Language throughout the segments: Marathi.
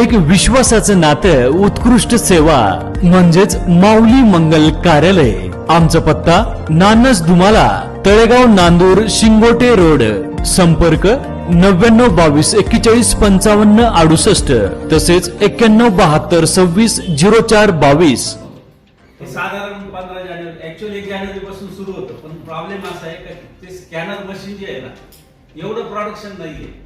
एक विश्वासाचं नातं उत्कृष्ट सेवा म्हणजेच माऊली मंगल कार्यालय. आमचा पत्ता नानस दुमाला तळेगाव नांदूर शिंगोटे रोड. संपर्क नव्याण्णव बावीस एक्केचाळीस पंचावन्न अडुसष्ट. तसेच एक्क्याण्णव बहात्तर सव्वीस झिरो चार बावीस. हे साधारण पंधरा जानेवारी ऍक्च्युअली एक जानेवारी पासून सुरू होतं पण प्रॉब्लेम असा आहे का ते स्कॅनर मशीन जे आहे ना एवढं प्रोडक्शन नाहीये.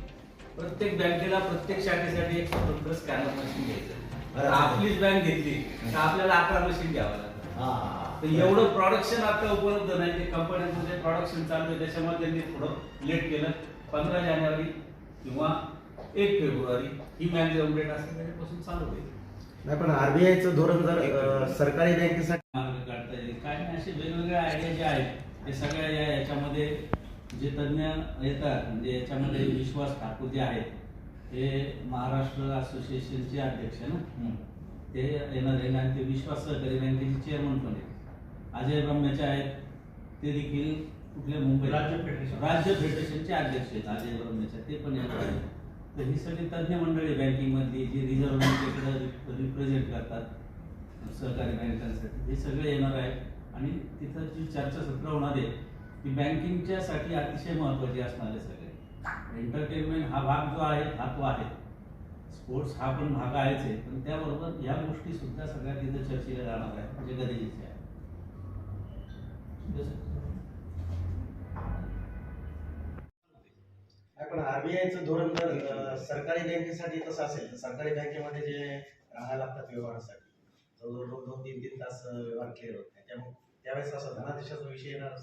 प्रत्येक बँकेला प्रत्येक शाखेसाठी एक स्वतंत्र स्कॅनर मशीन घ्यायचं. आपलीच बँक घेतली तर आपल्याला अकरा मशीन घ्यावं लागतं. तर एवढं प्रोडक्शन आता उपलब्ध नाही ते कंपन्यांचं जे प्रोडक्शन चालू आहे त्याच्यामुळे त्यांनी थोडं लेट केलं. पंधरा जानेवारी किंवा एक फेब्रुवारी ही मॅक्झिमम डेट असेल त्याच्यापासून चालू होईल. नाही पण आरबीआयचं धोरण जर सरकारी बँकेसाठी काढता येईल. काय नाही असे वेगवेगळ्या आयडिया ज्या आहेत ते सगळ्या याच्यामध्ये जे तज्ज्ञ येतात म्हणजे याच्यामध्ये विश्वास ठाकूर जे आहेत ते महाराष्ट्र असोसिएशनचे अध्यक्ष आहे ना ते येणार आहे आणि ते विश्वास सहकारी बँकेचे चेअरमन पण आहेत. अजय ब्रह्मेचे आहेत ते देखील कुठल्या मुंबई राज्य फेडरेशन. राज्य फेडरेशनचे अध्यक्ष आहेत अजय ब्रह्मेचे ते पण येणार आहेत. तर ही सगळी तज्ज्ञ मंडळी बँकिंग मधली जी रिझर्व्ह बँकेकडे रिप्रेझेंट करतात सहकारी बँकांसाठी. हे सगळे येणार आहेत. आणि तिथं जी चर्चासत्र होणार आहे ती बँकिंगच्या साठी अतिशय महत्वाची असणार आहे सगळे. एंटरटेनमेंट हा भाग जो आहे हा तो आहे. स्पोर्ट्स हा पण भाग आहेच आहे. पण त्याबरोबर या गोष्टी सुद्धा सगळ्या तिथं चर्चेला जाणार आहे म्हणजे गरजेचे आहे पण आरबीआयचं धोरण जर सरकारी बँकेसाठी तसं असेल तर सरकारी बँकेमध्ये जे राहायला लागतात व्यवहारासाठी जवळजवळ दोन दोन तीन तीन तास व्यवहार क्लिअर होत नाही त्यामुळे त्यावेळेस असं धनादेशाचा विषय येणार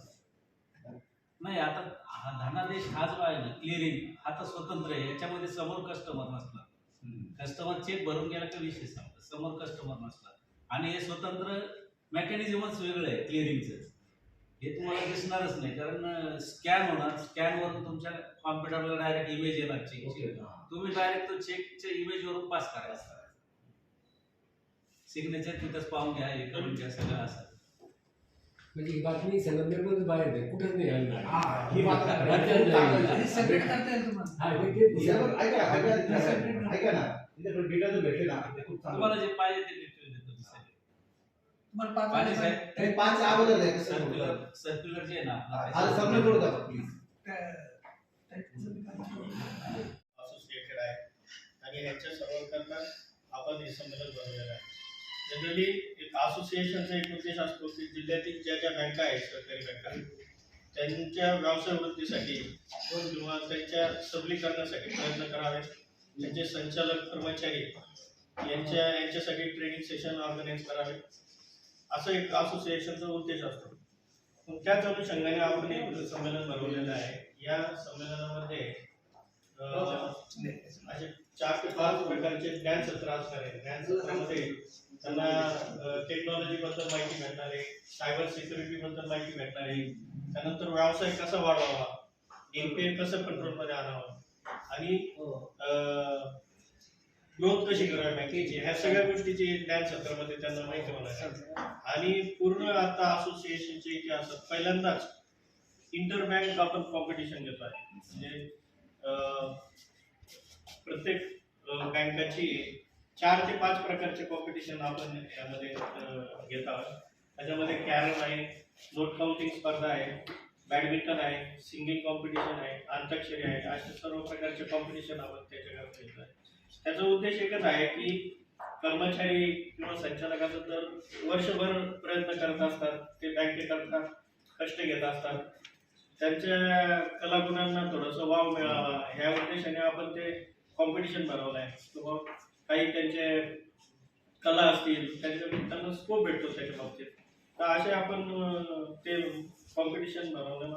नाही आता हा धनादेश हा जो आहे ना क्लिअरिंग हा तर स्वतंत्र आहे याच्यामध्ये समोर कस्टमर नसणार कस्टमर चेक भरून गेला का विषय संपला. समोर कस्टमर नसणार आणि हे स्वतंत्र मेकॅनिझमच वेगळं आहे क्लिअरिंगचं हे तुम्हाला दिसणारच नाही कारण स्कॅन होणार. स्कॅन वरून तुमच्या कॉम्प्युटरला डायरेक्ट इमेज येणार चेकची तुम्ही डायरेक्ट तो चेकच्या इमेज वरून पास करायचा. सिग्नेचर तिथंच पाहून घ्या हे करून घ्या सगळं असं. म्हणजे ही बातमी संगमनेरमध्येच बाहेर आहे कुठेच नाही आली हा, ही बातमी नाही. separate करता येईल तुम्हाला. ऐका, ऐका, ऐका, ऐका ना. तिथे डिटेल भेटले ना ते खूप चांगलं. तुम्हाला जे पाहिजे ते डिटेल देतो तुम्हाला पाच पाहिजे ते पाच अगोदर आहे, सर्क्युलर सर्क्युलर जे आहे ना आज सबमिट करू द्या प्लीज़ असोसिएटेड आहे. आणि ह्यांच्या सर्वांकरता आपण हे संमेलन बनवलेलं आहे. जनरली एक असोसिएशनचा एक उद्देश असतो की जिल्ह्यातील ज्या ज्या बँका आहेत सरकारी बँका त्यांच्या व्यवसाय वृद्धीसाठी किंवा त्यांच्या सबलीकरणासाठी प्रयत्न करावे. त्यांचे संचालक कर्मचारी यांच्या यांच्यासाठी ट्रेनिंग सेशन ऑर्गनाईज करावे. असं एक असोसिएशनचा उद्देश असतो. मग त्याच अनुषंगाने आपण एक संमेलन भरवलेलं आहे. या संमेलनामध्ये अं, असे चार ते पाच प्रकारचे ज्ञान सत्र असणार आहे ज्ञान सत्रामध्ये त्यांना टेक्नॉलॉजी बद्दल माहिती भेटणार आहे सायबर सिक्युरिटी बद्दल माहिती भेटणार आहे. त्यानंतर व्यवसाय कसा वाढवावा एमपीए कसं कंट्रोलमध्ये आणावा आणि ग्रोथ कशी करावी बँकेची ह्या सगळ्या गोष्टीची ज्ञान सत्रामध्ये त्यांना माहिती होणार आणि पूर्ण आता असोसिएशनच्या इतिहासात पहिल्यांदाच इंटर बँक आपण कॉम्पिटिशन घेतो आहे. म्हणजे प्रत्येक बँकाची चार ते पाच प्रकारचे कॉम्पिटिशन आपण यामध्ये घेत आहोत. त्याच्यामध्ये कॅरम आहे नोट काउंटिंग स्पर्धा आहे बॅडमिंटन आहे सिंगिंग कॉम्पिटिशन आहे अंताक्षरी आहे असे सर्व प्रकारचे कॉम्पिटिशन आपण त्याच्याकडे घेत आहे. त्याचा उद्देश एकच आहे की कर्मचारी किंवा संचालकाचं तर वर्षभर प्रयत्न करत असतात ते बँकेकरता कष्ट घेत असतात. त्यांच्या कलागुणांना थोडंसं वाव मिळावा. ह्या उद्देशाने आपण ते कॉम्पिटिशन भरवलं आहे काही त्यांचे कला असतील त्यांच्या त्यांना स्कोप भेटतो त्याच्या बाबतीत. तर असे आपण ते कॉम्पिटिशन भरवलं